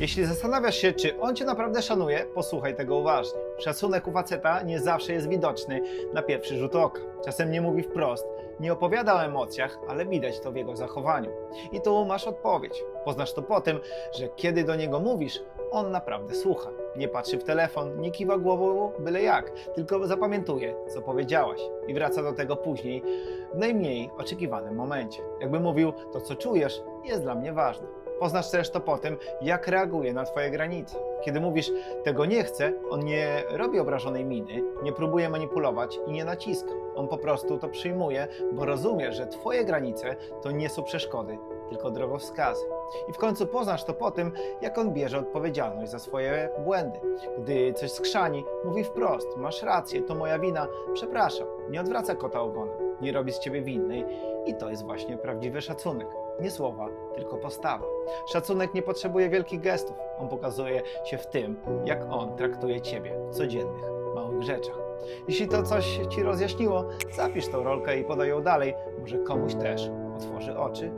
Jeśli zastanawiasz się, czy on cię naprawdę szanuje, posłuchaj tego uważnie. Szacunek u faceta nie zawsze jest widoczny na pierwszy rzut oka. Czasem nie mówi wprost, nie opowiada o emocjach, ale widać to w jego zachowaniu. I tu masz odpowiedź. Poznasz to po tym, że kiedy do niego mówisz, on naprawdę słucha. Nie patrzy w telefon, nie kiwa głową byle jak, tylko zapamiętuje, co powiedziałaś i wraca do tego później, w najmniej oczekiwanym momencie. Jakby mówił, to co czujesz jest dla mnie ważne. Poznasz też to po tym, jak reaguje na Twoje granice. Kiedy mówisz, tego nie chcę, on nie robi obrażonej miny, nie próbuje manipulować i nie naciska. On po prostu to przyjmuje, bo rozumie, że Twoje granice to nie są przeszkody, tylko drogowskazy. I w końcu poznasz to po tym, jak on bierze odpowiedzialność za swoje błędy. Gdy coś skrzani, mówi wprost: Masz rację, to moja wina, przepraszam. Nie odwraca kota ogonem, nie robi z ciebie winnej. I to jest właśnie prawdziwy szacunek. Nie słowa, tylko postawa. Szacunek nie potrzebuje wielkich gestów. On pokazuje się w tym, jak on traktuje ciebie w codziennych, małych rzeczach. Jeśli to coś ci rozjaśniło, zapisz tą rolkę i podaj ją dalej. Może komuś też otworzy oczy